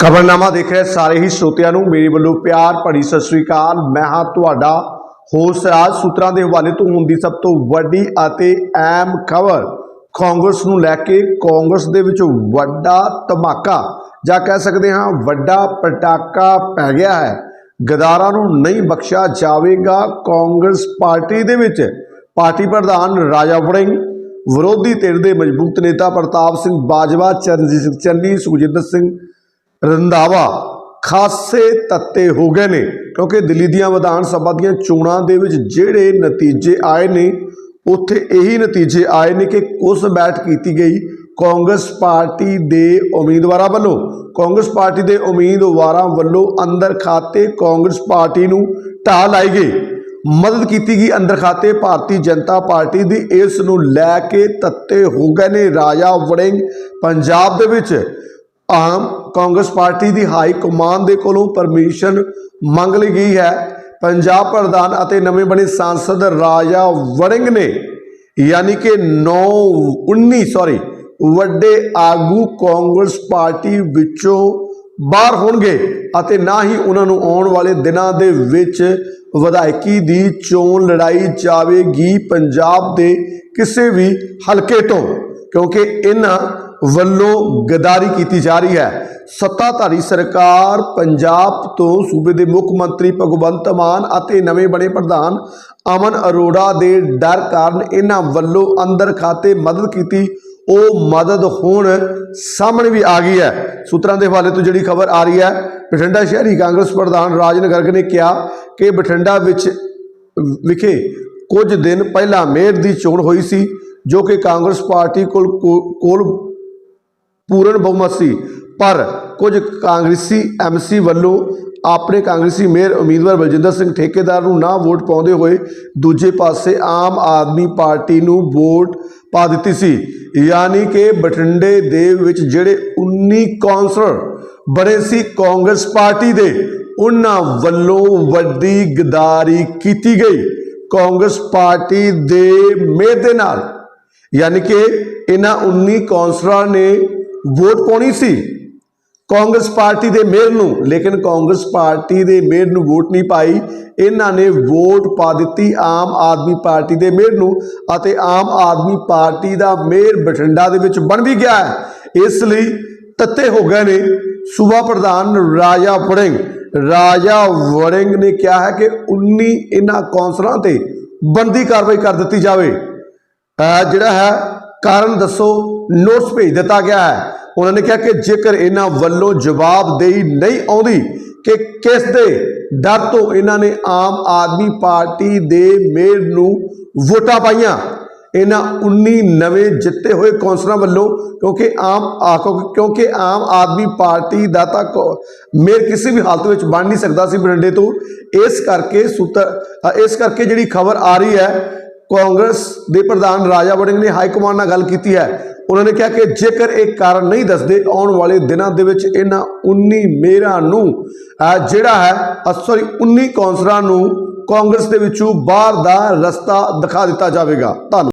ਖਬਰਨਾਮਾ ਦੇਖ ਰਹੇ ਸਾਰੇ ਹੀ ਸਰੋਤਿਆਂ ਨੂੰ ਮੇਰੇ ਵੱਲੋਂ ਪਿਆਰ ਭਰੀ ਸਤਿ ਸ੍ਰੀ ਅਕਾਲ। ਮੈਂ ਹਾਂ ਤੁਹਾਡਾ ਹੋਸਟ ਰਾਜ। ਸੂਤਰਾਂ ਦੇ ਹਵਾਲੇ ਤੋਂ ਹੁੰਦੀ ਸਭ ਤੋਂ ਵੱਡੀ ਅਤੇ ਅਹਿਮ ਖਬਰ, ਕਾਂਗਰਸ ਨੂੰ ਲੈ ਕੇ ਕਾਂਗਰਸ ਦੇ ਵਿੱਚ ਵੱਡਾ ਧਮਾਕਾ, ਜਾਂ ਕਹਿ ਸਕਦੇ ਹਾਂ ਵੱਡਾ ਪਟਾਕਾ ਪੈ ਗਿਆ ਹੈ। ਗਦਾਰਾਂ ਨੂੰ ਨਹੀਂ ਬਖਸ਼ਿਆ ਜਾਵੇਗਾ ਕਾਂਗਰਸ ਪਾਰਟੀ ਦੇ ਵਿੱਚ। ਪਾਰਟੀ ਪ੍ਰਧਾਨ ਰਾਜਾ ਵੜਿੰਗ ਵਿਰੋਧੀ ਧਿਰ ਦੇ ਮਜ਼ਬੂਤ ਨੇਤਾ ਪ੍ਰਤਾਪ ਸਿੰਘ ਬਾਜਵਾ, ਚਰਨਜੀਤ ਸਿੰਘ ਚੰਨੀ, ਸੁਖਜਿੰਦਰ ਸਿੰਘ ਰੰਧਾਵਾ ਖਾਸੇ ਤੱਤੇ ਹੋ ਗਏ ਨੇ, ਕਿਉਂਕਿ ਦਿੱਲੀ ਦੀਆਂ ਵਿਧਾਨ ਸਭਾ ਦੀਆਂ ਚੋਣਾਂ ਦੇ ਵਿੱਚ ਜਿਹੜੇ ਨਤੀਜੇ ਆਏ ਨੇ, ਉੱਥੇ ਇਹੀ ਨਤੀਜੇ ਆਏ ਨੇ ਕਿ ਉਸ ਬੈਠ ਕੀਤੀ ਗਈ ਕਾਂਗਰਸ ਪਾਰਟੀ ਦੇ ਉਮੀਦਵਾਰਾਂ ਵੱਲੋਂ। ਕਾਂਗਰਸ ਪਾਰਟੀ ਦੇ ਉਮੀਦਵਾਰਾਂ ਵੱਲੋਂ ਅੰਦਰ ਖਾਤੇ ਕਾਂਗਰਸ ਪਾਰਟੀ ਨੂੰ ਢਾਹ ਲਾਈ ਗਈ ਮਦਦ ਕੀਤੀ ਗਈ। ਅੰਦਰ ਖਾਤੇ ਭਾਰਤੀ ਜਨਤਾ ਪਾਰਟੀ ਦੀ ਇਸ ਨੂੰ ਲੈ ਕੇ ਤੱਤੇ ਹੋ ਗਏ ਨੇ। ਰਾਜਾ ਵੜਿੰਗ ਪੰਜਾਬ ਦੇ ਵਿੱਚ ਆਮ ਕਾਂਗਰਸ ਪਾਰਟੀ ਦੀ ਹਾਈ ਕਮਾਂਡ ਦੇ ਕੋਲੋਂ ਪਰਮਿਸ਼ਨ ਮੰਗ ਲਈ ਗਈ ਹੈ। ਪੰਜਾਬ ਪ੍ਰਧਾਨ ਅਤੇ ਨਵੇਂ ਬਣੇ ਸਾਂਸਦ ਰਾਜਾ ਵੜਿੰਗ ਨੇ ਯਾਨੀ ਕਿ 9 19 ਸੌਰੀ ਵੱਡੇ ਆਗੂ ਕਾਂਗਰਸ ਪਾਰਟੀ ਵਿੱਚੋਂ ਬਾਹਰ ਹੋਣਗੇ ਅਤੇ ਨਾ ਹੀ ਉਹਨਾਂ ਨੂੰ ਆਉਣ ਵਾਲੇ ਦਿਨਾਂ ਦੇ ਵਿੱਚ ਵਿਧਾਇਕੀ ਦੀ ਚੋਣ ਲੜਾਈ ਜਾਵੇਗੀ ਪੰਜਾਬ ਦੇ ਕਿਸੇ ਵੀ ਹਲਕੇ ਤੋਂ, ਕਿਉਂਕਿ ਇਹਨਾਂ ਵੱਲੋਂ ਗਦਾਰੀ ਕੀਤੀ ਜਾ ਰਹੀ ਹੈ। ਸੱਤਾਧਾਰੀ ਸਰਕਾਰ ਪੰਜਾਬ ਤੋਂ ਸੂਬੇ ਦੇ ਮੁੱਖ ਮੰਤਰੀ ਭਗਵੰਤ ਮਾਨ ਅਤੇ ਨਵੇਂ ਬਣੇ ਪ੍ਰਧਾਨ ਅਮਨ ਅਰੋੜਾ ਦੇ ਡਰ ਕਾਰਨ ਇਹਨਾਂ ਵੱਲੋਂ ਅੰਦਰ ਖਾਤੇ ਮਦਦ ਕੀਤੀ ਉਹ ਮਦਦ ਹੁਣ ਸਾਹਮਣੇ ਵੀ ਆ ਗਈ ਹੈ। ਸੂਤਰਾਂ ਦੇ ਹਵਾਲੇ ਤੋਂ ਜਿਹੜੀ ਖਬਰ ਆ ਰਹੀ ਹੈ, ਬਠਿੰਡਾ ਸ਼ਹਿਰੀ ਕਾਂਗਰਸ ਪ੍ਰਧਾਨ ਰਾਜਨ ਗਰਗ ਨੇ ਕਿਹਾ ਕਿ ਬਠਿੰਡਾ ਵਿੱਚ, ਵਿਖੇ ਕੁਝ ਦਿਨ ਪਹਿਲਾਂ ਮੇਅਰ ਦੀ ਚੋਣ ਹੋਈ ਸੀ, ਜੋ ਕਿ ਕਾਂਗਰਸ ਪਾਰਟੀ ਕੋਲ ਕੋਲ ਪੂਰਨ ਬਹੁਮਤ ਸੀ। ਪਰ ਕੁਝ ਕਾਂਗਰਸੀ ਐਮਸੀ ਵੱਲੋਂ ਆਪਣੇ ਕਾਂਗਰਸੀ ਮੇਅਰ ਉਮੀਦਵਾਰ ਬਲਜਿੰਦਰ ਸਿੰਘ ਠੇਕੇਦਾਰ ਨੂੰ ਨਾ ਵੋਟ ਪਾਉਂਦੇ ਹੋਏ ਦੂਜੇ ਪਾਸੇ ਆਮ ਆਦਮੀ ਪਾਰਟੀ ਨੂੰ ਵੋਟ ਪਾ ਦਿੱਤੀ ਸੀ। ਯਾਨੀ ਕਿ ਬਠਿੰਡੇ ਦੇ ਵਿੱਚ ਜਿਹੜੇ 19 ਕੌਂਸਲਰ ਬਣੇ ਸੀ ਕਾਂਗਰਸ ਪਾਰਟੀ ਦੇ, ਉਹਨਾਂ ਵੱਲੋਂ ਵੱਡੀ ਗਦਾਰੀ ਕੀਤੀ ਗਈ ਕਾਂਗਰਸ ਪਾਰਟੀ ਦੇ ਮੇਅਰ ਦੇ ਨਾਲ। ਯਾਨੀ ਕਿ ਇਹਨਾਂ 19 ਕੌਂਸਲਰਾਂ ਨੇ ਵੋਟ ਪਾਉਣੀ ਸੀ। ਕਾਂਗਰਸ ਪਾਰਟੀ ਦੇ ਮੇਅਰ ਨੂੰ, ਲੇਕਿਨ ਕਾਂਗਰਸ ਪਾਰਟੀ ਦੇ ਮੇਅਰ ਨੂੰ ਵੋਟ ਨਹੀਂ ਪਾਈ। ਇਹਨਾਂ ਨੇ ਵੋਟ ਪਾ ਦਿੱਤੀ ਆਮ ਆਦਮੀ ਪਾਰਟੀ ਦੇ ਮੇਅਰ ਨੂੰ ਅਤੇ ਆਮ ਆਦਮੀ ਪਾਰਟੀ ਦਾ ਮੇਅਰ ਬਠਿੰਡਾ ਦੇ ਵਿੱਚ ਬਣ ਵੀ ਗਿਆ ਹੈ। ਇਸ ਲਈ ਤੱਤੇ ਹੋ ਗਏ ਨੇ ਸੂਬਾ ਪ੍ਰਧਾਨ ਰਾਜਾ ਵੜਿੰਗ। ਰਾਜਾ ਵੜਿੰਗ ਨੇ ਕਿਹਾ ਹੈ ਕਿ 19 ਇਹਨਾਂ ਕੌਂਸਲਰਾਂ ਤੇ ਬੰਦੀ ਕਾਰਵਾਈ ਕਰ ਦਿੱਤੀ ਜਾਵੇ। ਜਿਹੜਾ ਹੈ ਕਾਰਨ ਦੱਸੋ, ਨੋਟਿਸ ਭੇਜ ਦਿੱਤਾ ਗਿਆ ਹੈ। ਉਹਨਾਂ ਨੇ ਕਿਹਾ ਕਿ ਜੇਕਰ ਇਹਨਾਂ ਵੱਲੋਂ ਜਵਾਬਦੇਹੀ ਨਹੀਂ ਆਉਂਦੀ ਕਿ ਕਿਸ ਦੇ ਡਰ ਤੋਂ ਇਹਨਾਂ ਨੇ ਆਮ ਆਦਮੀ ਪਾਰਟੀ ਦੇ ਮੇਅਰ ਨੂੰ ਵੋਟਾਂ ਪਾਈਆਂ, ਇਹਨਾਂ 19 ਨਵੇਂ ਜਿੱਤੇ ਹੋਏ ਕੌਂਸਲਰਾਂ ਵੱਲੋਂ, ਕਿਉਂਕਿ ਆਮ ਆ- ਕਿਉਂਕਿ- ਆਮ ਆਦਮੀ ਪਾਰਟੀ ਦਾ ਤਾਂ ਕੌ- ਮੇਅਰ ਕਿਸੇ ਵੀ ਹਾਲਤ ਵਿੱਚ ਬਣ ਨਹੀਂ ਸਕਦਾ ਸੀ ਬਰਿੰਡੇ ਤੋਂ। ਇਸ ਕਰਕੇ ਸੂਤਰ, ਇਸ ਕਰਕੇ ਜਿਹੜੀ ਖਬਰ ਆ ਰਹੀ ਹੈ ਕਾਂਗਰਸ ਦੇ ਪ੍ਰਧਾਨ ਰਾਜਾ ਵੜਿੰਗ ਨੇ ਹਾਈ ਕਮਾਂਡ ਨਾਲ ਗੱਲ ਕੀਤੀ ਹੈ। ਉਹਨਾਂ ਨੇ ਕਿਹਾ ਕਿ ਜੇਕਰ ਇਹ ਕਾਰਨ ਨਹੀਂ ਦੱਸਦੇ, ਆਉਣ ਵਾਲੇ ਦਿਨਾਂ ਦੇ ਵਿੱਚ ਇਹਨਾਂ 19 ਮੇਅਰਾਂ ਨੂੰ ਜਿਹੜਾ ਹੈ ਸੌਰੀ 19 ਕੌਂਸਲਰਾਂ ਨੂੰ ਕਾਂਗਰਸ ਦੇ ਵਿੱਚੋਂ ਬਾਹਰ ਦਾ ਰਸਤਾ ਦਿਖਾ ਦਿੱਤਾ ਜਾਵੇਗਾ। ਧੰਨਵਾਦ।